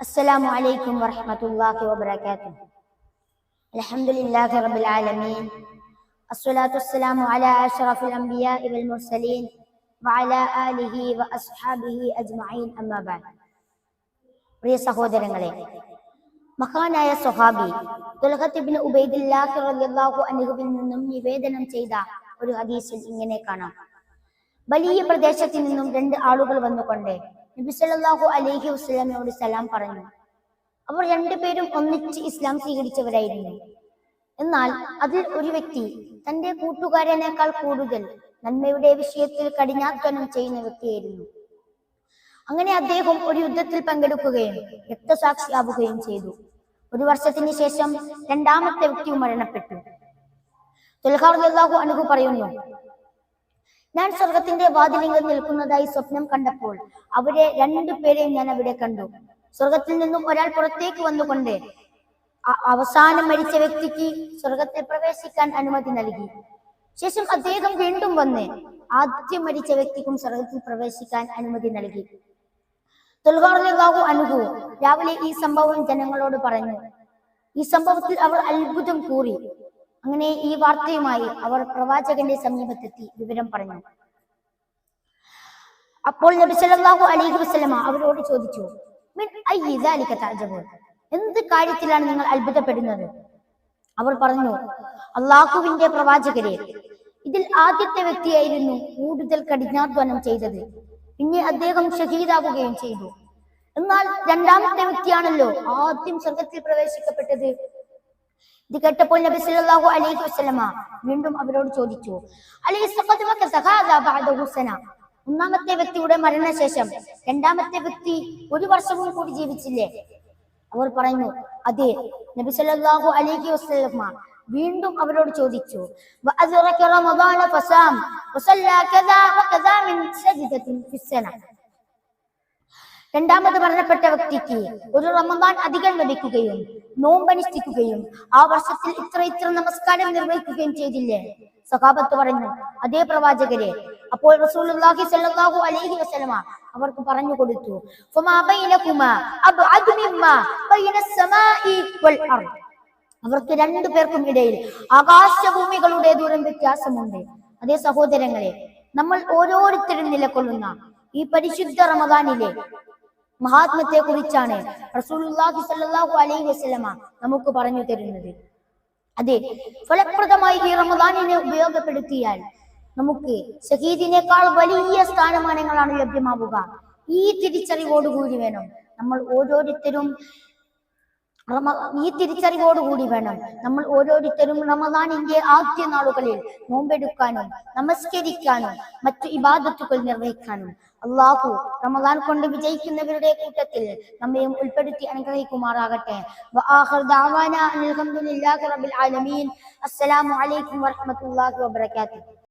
السلام عليكم ورحمة الله وبركاته الحمد لله رب العالمين الصلاة والسلام على أشرف الأنبياء والمرسلين وعلى آله وأصحابه أجمعين أما بعد പ്രിയ സഹോദരങ്ങളെ മഹാനായ സ്വഹാബി തുലഹത്തിബിന് ഉബൈദില്ലാഹി റളിയല്ലാഹു അൻഹുവിൽ നിന്നും നിവേദനം ചെയ്ത ഒരു ഹദീസിൽ ഇങ്ങനെ കാണാം വലിയ പ്രദേശത്തിൽ നിന്നും രണ്ട് ആളുകൾ വന്നുകൊണ്ട് നബി അലഹി അലൈഹി സലാം പറഞ്ഞു. അവർ രണ്ടുപേരും ഒന്നിച്ച് ഇസ്ലാം സ്വീകരിച്ചവരായിരുന്നു. എന്നാൽ അതിൽ ഒരു വ്യക്തി തന്റെ കൂട്ടുകാരനേക്കാൾ കൂടുതൽ നന്മയുടെ വിഷയത്തിൽ കഠിനാധ്വാനം ചെയ്യുന്ന വ്യക്തിയായിരുന്നു. അങ്ങനെ അദ്ദേഹം ഒരു യുദ്ധത്തിൽ പങ്കെടുക്കുകയും രക്തസാക്ഷിയാവുകയും ചെയ്തു. ഒരു വർഷത്തിന് ശേഷം രണ്ടാമത്തെ വ്യക്തിയും മരണപ്പെട്ടു. തുൽഹാർഹു അനുഭവ പറയുന്നു ഞാൻ സ്വർഗത്തിന്റെ വാതിലിംഗം നിൽക്കുന്നതായി സ്വപ്നം കണ്ടപ്പോൾ അവരെ രണ്ടു പേരെയും ഞാൻ അവിടെ കണ്ടു. സ്വർഗത്തിൽ നിന്നും ഒരാൾ പുറത്തേക്ക് വന്നുകൊണ്ട് അവസാനം മരിച്ച വ്യക്തിക്ക് സ്വർഗത്തിൽ പ്രവേശിക്കാൻ അനുമതി നൽകി. ശേഷം അദ്ദേഹം വീണ്ടും വന്ന് ആദ്യം മരിച്ച വ്യക്തിക്കും സ്വർഗത്തിൽ പ്രവേശിക്കാൻ അനുമതി നൽകി. തുൽഹാർഹു അനുഭവം രാവിലെ ഈ സംഭവം ജനങ്ങളോട് പറഞ്ഞു. ഈ സംഭവത്തിൽ അവർ അത്ഭുതം കൂറി. അങ്ങനെ ഈ വാർത്തയുമായി അവർ പ്രവാചകന്റെ സമീപത്തെത്തി വിവരം പറഞ്ഞു. അപ്പോൾ നബി സല്ലല്ലാഹു അലൈഹി വസല്ലമ അവരോട് ചോദിച്ചു മിൻ എന്ത് കാര്യത്തിലാണ് നിങ്ങൾ അത്ഭുതപ്പെടുന്നത്? അവർ പറഞ്ഞു അള്ളാഹുവിന്റെ പ്രവാചകരെ ഇതിൽ ആദ്യത്തെ വ്യക്തിയായിരുന്നു കൂടുതൽ കഠിനാധ്വാനം ചെയ്തത്. പിന്നെ അദ്ദേഹം ഷഹീദാവുകയും ചെയ്തു. എന്നാൽ രണ്ടാമത്തെ വ്യക്തിയാണല്ലോ ആദ്യം സ്വർഗത്തിൽ പ്രവേശിക്കപ്പെട്ടത്. ഇത് കേട്ടപ്പോൾ നബി സല്ലല്ലാഹു അലൈഹി വസല്ലമ വീണ്ടും അവരോട് ചോദിച്ചു അലൈഹി ഒന്നാമത്തെ വ്യക്തിയുടെ മരണശേഷം രണ്ടാമത്തെ വ്യക്തി ഒരു വർഷവും കൂടി ജീവിച്ചില്ലേ? അവർ പറഞ്ഞു അതെ നബി സല്ലല്ലാഹു അലൈഹി വസല്ലമ വീണ്ടും അവരോട് ചോദിച്ചു ഫസാം വസല്ല കദാ വകദാ മിൻ സജ്ദത്തിൻ ഫിസ്സന? രണ്ടാമത് മരണപ്പെട്ട വ്യക്തിക്ക് ഒരു റമദാൻ അധികം ലഭിക്കുകയും നോമ്പനുഷ്ഠിക്കുകയും ആ വർഷത്തിൽ ഇത്ര ഇത്ര നമസ്കാരം നിർവഹിക്കുകയും ചെയ്തില്ലേ? സഹാബത്ത് പറഞ്ഞു അതേ പ്രവാചകരെ അപ്പോൾ റസൂലുള്ളാഹി സ്വല്ലല്ലാഹു അലൈഹി വസല്ലമ അവർക്ക് പറഞ്ഞു കൊടുത്തു ഫമാ ബൈനകുമാ അബ്അദു മിമ്മാ ബൈന സമാഇ വൽ അർദ്. അവർക്ക് രണ്ടു പേർക്കും ഇടയിൽ ആകാശഭൂമികളുടെ ദൂരം വ്യത്യാസമുണ്ട്. അതേ സഹോദരങ്ങളെ നമ്മൾ ഓരോരുത്തരും നിലകൊള്ളുന്ന ഈ പരിശുദ്ധ റമദാനിലെ മഹാത്മത്തെ കുറിച്ചാണ് അലൈഹി നമുക്ക് പറഞ്ഞു തരുന്നത്. അതെ ഫലപ്രദമായി ഈ റമദാനിനെ ഉപയോഗപ്പെടുത്തിയാൽ നമുക്ക് ഷഹീദിനേക്കാൾ വലിയ സ്ഥാനമാനങ്ങളാണ് ലഭ്യമാവുക. ഈ തിരിച്ചറിവോടുകൂടി വേണം നമ്മൾ ഓരോരുത്തരും ഈ തിരിച്ചറിവോടുകൂടി വേണം നമ്മൾ ഓരോരുത്തരും റമദാനിന്റെ ആദ്യ നാളുകളിൽ നോമ്പെടുക്കാനും നമസ്കരിക്കാനും മറ്റു ഇബാദത്തുകൾ നിർവഹിക്കാനും. അള്ളാഹു റമദാൻ കൊണ്ട് വിജയിക്കുന്നവരുടെ കൂട്ടത്തിൽ നമ്മയും ഉൾപ്പെടുത്തി അനുഗ്രഹിക്കുമാറാകട്ടെ. അസ്സലാമു അലൈക്കും വറഹ്മത്തുള്ളാഹി വബറകാതുഹു.